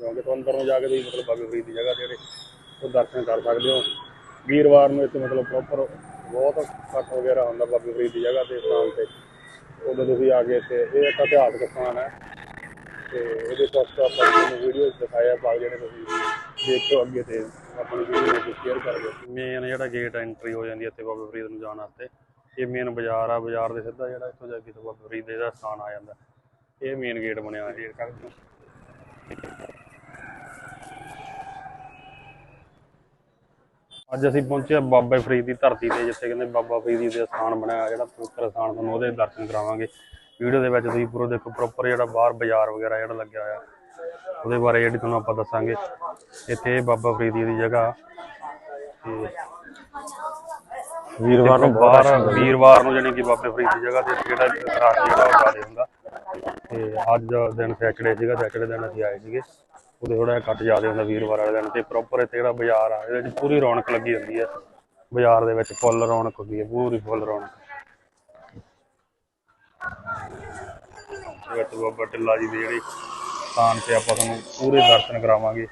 ਕਿਉਂਕਿ ਤੋਂ ਅੰਦਰ ਨੂੰ ਜਾ ਕੇ ਤੁਸੀਂ ਮਤਲਬ ਬਾਬੇ ਫਰੀਦ ਦੀ ਜਗ੍ਹਾ ਤੇ ਜਿਹੜੇ ਉਹ ਦਰਸ਼ਨ ਕਰ ਸਕਦੇ ਹੋ। ਵੀਰਵਾਰ ਨੂੰ ਇੱਥੇ ਮਤਲਬ ਪ੍ਰੋਪਰ ਬਹੁਤ ਇਕੱਠ ਵਗੈਰਾ ਹੁੰਦਾ ਬਾਬੇ ਫਰੀਦ ਦੀ ਜਗ੍ਹਾ ਤੇ ਸਥਾਨ ਤੇ। ਉਦੋਂ ਤੁਸੀਂ ਆ ਕੇ ਇੱਥੇ ਇਹ ਇੱਕ ਇਤਿਹਾਸਕ ਸਥਾਨ ਹੈ। ਤੇ ਇਹਦੇ ਪੋਸਟ ਆਪਾਂ ਤੁਹਾਨੂੰ ਵੀਡੀਓ ਦਿਖਾਇਆ ਬਾਅਦ ਜਿਹੜੇ ਤੁਸੀਂ ਦੇਖੋ ਅੱਗੇ ਤੇ ਆਪਣੀ ਵੀਡੀਓ ਨੂੰ ਸ਼ੇਅਰ ਕਰੋ ਮੇਨ ਜਿਹੜਾ ਗੇਟ ਐਂਟਰੀ ਹੋ ਜਾਂਦੀ ਹੈ ਇੱਥੇ ਬਾਬਾ ਫਰੀਦ ਨੂੰ ਜਾਣ ਵਾਸਤੇ ਇਹ ਮੇਨ ਬਾਜ਼ਾਰ ਆ ਬਾਜ਼ਾਰ ਦੇ ਸਿੱਧਾ ਜਿਹੜਾ ਇੱਥੋਂ ਜਾ ਕੇ ਬਾਬਾ ਫਰੀਦ ਦਾ ਸਥਾਨ ਆ ਜਾਂਦਾ। ਇਹ ਮੇਨ ਗੇਟ ਬਣਿਆ ਹੋਇਆ। ਗੇਟ ਕਰ ਦਿਓ ਅੱਜ ਅਸੀਂ ਪਹੁੰਚੇ ਹਾਂ ਬਾਬਾ ਫਰੀਦ ਦੀ ਧਰਤੀ ਤੇ ਜਿੱਥੇ ਕਹਿੰਦੇ ਬਾਬਾ ਫਰੀਦ ਦਾ ਸਥਾਨ ਬਣਿਆ ਜਿਹੜਾ ਪਵਿੱਤਰ ਸਥਾਨ ਤੁਹਾਨੂੰ ਉਹਦੇ ਦਰਸ਼ਨ ਕਰਾਵਾਂਗੇ। ਵੀਡੀਓ ਦੇ ਵਿੱਚ ਤੁਸੀਂ ਪੂਰਾ ਦੇਖੋ ਪ੍ਰੋਪਰ ਜਿਹੜਾ ਬਾਹਰ ਬਾਜ਼ਾਰ ਵਗੈਰਾ ਜਿਹੜਾ ਲੱਗਿਆ ਹੋਇਆ। ਉਹਦੇ ਬਾਰੇ ਜਿਹੜੀ ਤੁਹਾਨੂੰ ਆਪਾਂ ਦੱਸਾਂਗੇ। ਇੱਥੇ ਬਾਬਾ ਫਰੀਦ ਦੀ ਜਗ੍ਹਾ। ਤੇ ਵੀਰਵਾਰ ਨੂੰ ਬਾਹਰ ਵੀਰਵਾਰ ਨੂੰ ਜਾਣੀ ਕਿ ਬਾਬੇ ਫਰੀਦ ਦੀ ਜਗ੍ਹਾ ਤੇ ਜਿਹੜਾ ਰਸ਼ ਜਿਹੜਾ ਉਹ ਹੁੰਦਾ। ਤੇ ਅੱਜ ਦਿਨ ਸੈਚਰਡੇ ਸੀਗਾ ਸੈਚਰਡੇ ਦਿਨ ਅਸੀਂ ਆਏ ਸੀਗੇ। ਉਹਦੇ ਥੋੜਾ ਜਿਹਾ ਕੱਟ ਜ਼ਿਆਦਾ ਹੁੰਦਾ ਵੀਰਵਾਰ ਵਾਲੇ ਦਿਨ ਤੇ ਪ੍ਰੋਪਰ ਇੱਥੇ ਜਿਹੜਾ ਬਾਜ਼ਾਰ ਆ, ਇਹਦੇ ਵਿੱਚ ਪੂਰੀ ਰੌਣਕ ਲੱਗੀ ਹੁੰਦੀ ਹੈ। ਬਾਜ਼ਾਰ ਦੇ ਵਿੱਚ ਫੁੱਲ ਰੌਣਕ ਹੁੰਦੀ ਹੈ, ਪੂਰੀ ਫੁੱਲ ਰੌਣਕ। ਵਿੱਚ ਬਾਬਾ ਟਿੱਲਾ ਜੀ ਦੀ ਜਿਹੜੀ ਸਥਾਨ ਤੇ ਆਪਾਂ ਤੁਹਾਨੂੰ ਪੂਰੇ ਦਰਸ਼ਨ ਕਰਾਵਾਂਗੇ,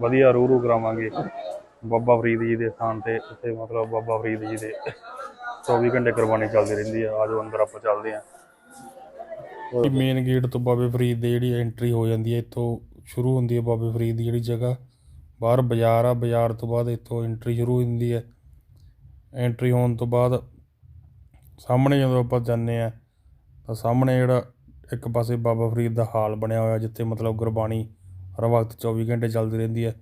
ਵਧੀਆ ਰੂਰੂ ਕਰਾਵਾਂਗੇ। ਬਾਬਾ ਫਰੀਦ ਜੀ ਦੇ ਸਥਾਨ ਤੇ ਇੱਥੇ ਮਤਲਬ ਬਾਬਾ ਫਰੀਦ ਜੀ ਦੇ 24 ਘੰਟੇ ਕੁਰਬਾਨੀ ਚੱਲਦੀ ਰਹਿੰਦੀ ਆ ਆਜੋ ਅੰਦਰ ਆਪਾਂ ਚੱਲਦੇ ਆਂ ਮੇਨ ਗੇਟ ਤੋਂ ਬਾਬੇ ਫਰੀਦ ਦੀ ਜਿਹੜੀ ਐਂਟਰੀ ਹੋ ਜਾਂਦੀ ਹੈ, ਇੱਥੋਂ ਸ਼ੁਰੂ ਹੁੰਦੀ ਹੈ ਬਾਬੇ ਫਰੀਦ ਦੀ ਜਿਹੜੀ ਜਗ੍ਹਾ। ਬਾਹਰ ਬਾਜ਼ਾਰ ਆ, ਬਾਜ਼ਾਰ ਤੋਂ ਬਾਅਦ ਇੱਥੋਂ ਐਂਟਰੀ ਸ਼ੁਰੂ ਹੁੰਦੀ ਹੈ। ਐਂਟਰੀ ਹੋਣ ਤੋਂ ਬਾਅਦ ਸਾਹਮਣੇ ਜਦੋਂ ਆਪਾਂ ਜਾਂਦੇ ਆ ਤਾਂ ਸਾਹਮਣੇ ਜਿਹੜਾ ਇੱਕ ਪਾਸੇ ਬਾਬਾ ਫਰੀਦ ਦਾ ਹਾਲ ਬਣਿਆ ਹੋਇਆ, ਜਿੱਥੇ ਮਤਲਬ ਗੁਰਬਾਣੀ ਹਰ ਵਕਤ 24 ਘੰਟੇ ਚੱਲਦੀ ਰਹਿੰਦੀ ਹੈ।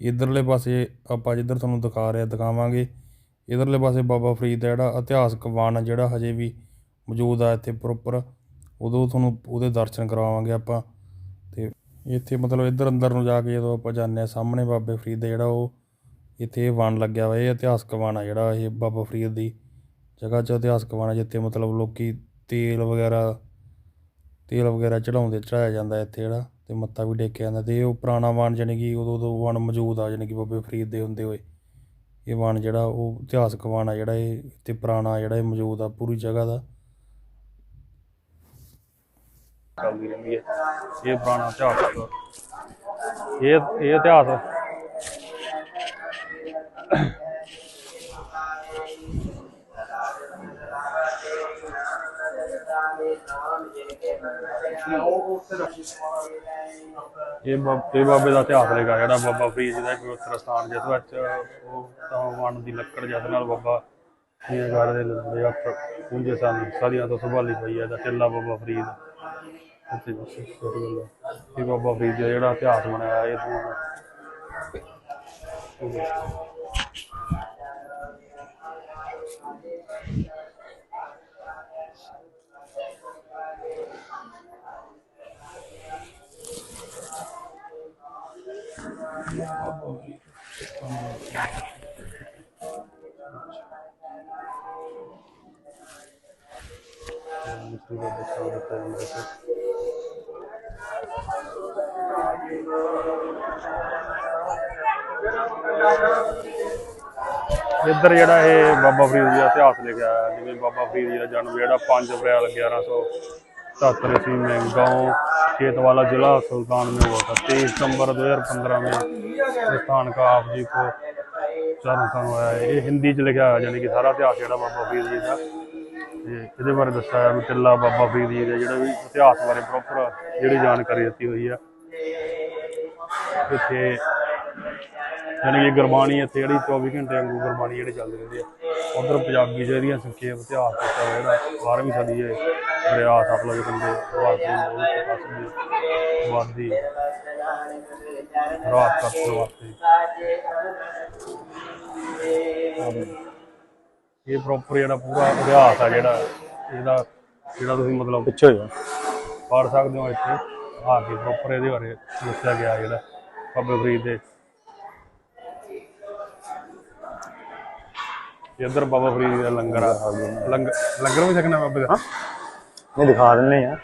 ਇਧਰਲੇ ਪਾਸੇ ਆਪਾਂ ਜਿੱਧਰ ਤੁਹਾਨੂੰ ਦਿਖਾ ਰਿਹਾ ਦਿਖਾਵਾਂਗੇ। ਇਧਰਲੇ ਪਾਸੇ ਬਾਬਾ ਫਰੀਦ ਦਾ ਜਿਹੜਾ ਇਤਿਹਾਸਕ ਵਣ ਜਿਹੜਾ ਹਜੇ ਵੀ ਮੌਜੂਦ ਆ ਇੱਥੇ ਪ੍ਰੋਪਰ ਉਦੋਂ ਤੁਹਾਨੂੰ ਉਹਦੇ ਦਰਸ਼ਨ ਕਰਵਾਵਾਂਗੇ ਆਪਾਂ। ਤੇ ਇੱਥੇ ਮਤਲਬ ਇੱਧਰ ਅੰਦਰ ਨੂੰ ਜਾ ਕੇ ਜਦੋਂ ਆਪਾਂ ਜਾਂਦੇ ਹਾਂ, ਸਾਹਮਣੇ ਬਾਬੇ ਫਰੀਦ ਦਾ ਜਿਹੜਾ ਉਹ ਇੱਥੇ ਇਹ ਵਣ ਲੱਗਿਆ ਵਾ, ਇਹ ਇਤਿਹਾਸਕ ਵਣ ਆ ਜਿਹੜਾ ਇਹ ਬਾਬਾ ਫਰੀਦ ਦੀ ਜਗ੍ਹਾ 'ਚ ਇਤਿਹਾਸਕ ਵਣ ਆ, ਜਿੱਥੇ ਮਤਲਬ ਲੋਕੀ ਤੇਲ ਵਗੈਰਾ ਤੇਲ ਵਗੈਰਾ ਚੜਾਉਂਦੇ ਚੜਾਇਆ ਜਾਂਦਾ ਇੱਥੇ ਜਿਹੜਾ ਤੇ ਮੱਥਾ ਵੀ ਟੇਕਿਆ ਜਾਂਦਾ ਤੇ ਇਹ ਉਹ ਪੁਰਾਣਾ ਵਣ ਜਾਣੀ ਕਿ ਉਦੋਂ ਤੋਂ ਵਣ ਮੌਜੂਦ ਆ, ਜਾਣੀ ਕਿ ਬਾਬੇ ਫਰੀਦ ਦੇ ਹੁੰਦੇ ਹੋਏ। ਇਹ ਵਣ ਜਿਹੜਾ ਉਹ ਇਤਿਹਾਸਕ ਵਣ ਆ ਜਿਹੜਾ ਇਹ ਤੇ ਪੁਰਾਣਾ ਜਿਹੜਾ ਇਹ ਮੌਜੂਦ ਆ, ਪੂਰੀ ਜਗ੍ਹਾ ਦਾ। ਚੱਲਦੀ ਰਹਿੰਦੀ ਹੈ ਇਹ ਪੁਰਾਣਾ ਇਤਿਹਾਸ ਇਹ ਇਹ ਇਤਿਹਾਸ ਇਹ ਬਾਬ- ਬਾਬੇ ਦਾ ਇਤਿਹਾਸ ਹੈਗਾ ਜਿਹੜਾ ਬਾਬਾ ਫਰੀਦ ਜੀ ਦਾ ਪਵਿੱਤਰ ਸਥਾਨ ਜਿਸ ਵਿੱਚ ਉਹ ਤਾਂ ਵਣ ਦੀ ਲੱਕੜ ਜਿਸ ਨਾਲ ਬਾਬਾ ਇਹ ਘਰ ਦੇ ਲੰਦੇ ਆਪ ਪੁੰਜੇ ਸਨ। ਸਦੀਆਂ ਤੋਂ ਸੰਭਾਲੀ ਪਈ ਹੈ ਦਾ ਟਿੱਲਾ ਬਾਬਾ ਫਰੀਦ। ਇੱਥੇ ਛੋਟੀ ਗੱਲ ਹੈ। ਇਹ ਬਾਬਾ ਫਰੀਦ ਦਾ ਜਿਹੜਾ ਇਤਿਹਾਸ ਬਣਾਇਆ ਇਹ ਤੋਂ ਮਿਸਰੀ ਦਾ ਬਚਾਅ ਦਿੱਤਾ ਜਾਂਦਾ ਹੈ ਇੱਧਰ ਜਿਹੜਾ ਇਹ ਬਾਬਾ ਫਰੀਦ ਜੀ ਦਾ ਇਤਿਹਾਸ ਲਿਖਿਆ ਹੈ ਜਿਵੇਂ ਬਾਬਾ ਫਰੀਦ ਜੀ ਦਾ ਜਨਮ ਜਿਹੜਾ 5 ਅਪ੍ਰੈਲ 1177 ईस्वी में गांव खेतवाला जिला सुल्तान में हुआ था तेईस सितंबर 2015 में इस स्थान का आप जी को ਚਰਨ ਸਾਨੂੰ ਹੋਇਆ ਹੈ ਇਹ ਹਿੰਦੀ ਚ ਲਿਖਿਆ ਹੋਇਆ ਯਾਨੀ ਕਿ ਸਾਰਾ ਇਤਿਹਾਸ ਜਿਹੜਾ ਬਾਬਾ ਫਰੀਦ ਜੀ ਦਾ ਤੇ ਇਹਦੇ ਬਾਰੇ ਦੱਸਿਆ ਹੈ ਵੀ ਟਿੱਲਾ ਬਾਬਾ ਫਰੀਦ ਜੀ ਦਾ ਜਿਹੜਾ ਵੀ ਇਤਿਹਾਸ ਬਾਰੇ ਪ੍ਰੋਪਰ ਜਿਹੜੀ ਜਾਣਕਾਰੀ ਦਿੱਤੀ ਹੋਈ ਆ ਇੱਥੇ ਯਾਨੀ ਕਿ ਗੁਰਬਾਣੀ ਇੱਥੇ ਜਿਹੜੀ 24 ਘੰਟੇ ਵਾਂਗੂ ਗੁਰਬਾਣੀ ਜਿਹੜੀ ਚੱਲਦੀ ਰਹਿੰਦੀ ਹੈ ਉਧਰ ਪੰਜਾਬੀ ਜਿਹੜੀਆਂ ਸੰਖੇਪ ਇਤਿਹਾਸ ਹੋਇਆ ਜਿਹੜਾ 12ਵੀਂ ਸਦੀ ਦੇ ਦਰਿਆ ਸਤਲੁਜ ਕੰਢੇ ਭਾਰਤੀ ਵਾਦੀ ਰਾਤ ਕਰਨ ਵਾਸਤੇ। ਇਹ ਪ੍ਰੋਪਰ ਜਿਹੜਾ ਪੂਰਾ ਇਤਿਹਾਸ ਆ ਜਿਹੜਾ ਇਹਦਾ ਜਿਹੜਾ ਤੁਸੀਂ ਮਤਲਬ ਪਿੱਛੇ ਹੋ ਜਾ ਪੜ੍ਹ ਸਕਦੇ ਹੋ ਇੱਥੇ। ਆ ਕੇ ਪ੍ਰੋਪਰ ਇਹਦੇ ਬਾਰੇ ਦੱਸਿਆ ਗਿਆ ਜਿਹੜਾ। ਬਾਬੇ ਫਰੀਦ ਦੇ। ਇੱਧਰ ਬਾਬਾ ਫਰੀਦ ਦਾ ਲੰਗਰ ਆ। ਲੰਗਰ ਲੰਗਰ ਵੀ ਛਕਣਾ ਬਾਬੇ ਦਾ। ਨਹੀਂ ਦਿਖਾ ਦਿੰਨੇ ਆ।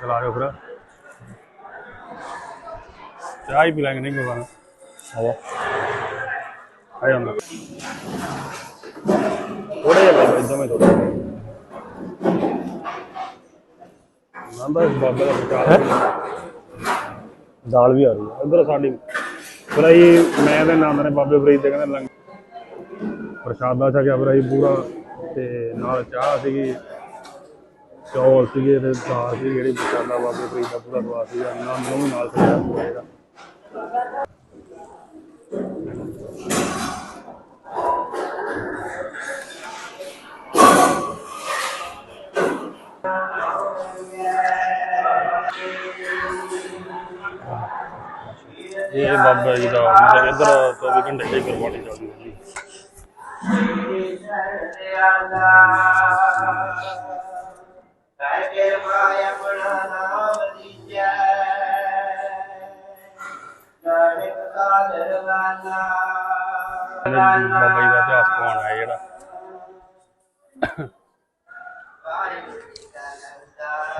ਚਲਾ ਜਾਓ ਫਿਰ। ਚਾਹ ਹੀ ਪੀ ਲਾਂਗੇ ਨਹੀਂ ਕੋਈ ਆ ਜਾ ਆ ਜਾਂਦਾ ਥੋੜਾ ਜਿਹਾ ਇਦਾਂ ਮੈਂ ਥੋੜਾ ਨੰਦਾ ਬਾਬੇ ਦਾ ਪ੍ਰਚਾਰ ਦਾਲ ਵੀ ਆ ਰਹੀ ਹੈ। ਇੱਧਰ ਸਾਡੀ ਫਿਰ ਮੈਂ ਤੇ ਨੰਦ ਨੇ ਬਾਬੇ ਫਰੀਦ ਦੇ ਕਹਿੰਦੇ ਲੰਗ ਪ੍ਰਸ਼ਾਦਾ ਛਕਿਆ ਫਿਰ ਪੂਰਾ ਤੇ ਨਾਲ ਚਾਹ ਸੀਗੀ, ਚੌਲ ਸੀਗੇ ਤੇ ਦਾਲ ਸੀ ਜਿਹੜੀ ਪ੍ਰਸ਼ਾਦਾ ਬਾਬੇ ਫਰੀਦ ਦਾ ਪੂਰਾ ਦਵਾ ਸੀਗਾ। ਨਾਲ ਨੂੰ ਨਾਲ ਛਕਿਆ। ਪੂਰਾ ਜਿਹੜਾ ਇਹ ਬਾਬਾ ਜੀ ਦਾ ਮਤਲਬ ਇੱਧਰ 24 ਘੰਟੇ ਦੀ ਗੁਰਬਾਣੀ ਚੱਲਦੀ ਹੁੰਦੀ ਬਾਬਾ ਜੀ ਦਾ ਇਤਿਹਾਸ ਕੌਣ ਹੈ ਜਿਹੜਾ।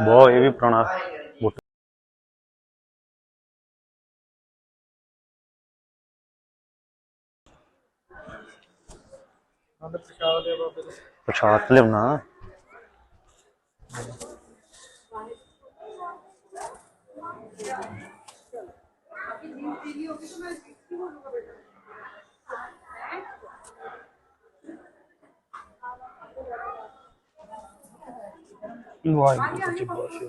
ਬਹੁਤ ਇਹ ਵੀ ਪੁਰਾਣਾ। ਬੁੱਟ ਪ੍ਰਸ਼ਾਦ ਲਿਆਉਣਾ। ਵਾਹਿਗੁਰੂ ਜੀ ਫਤਿਹ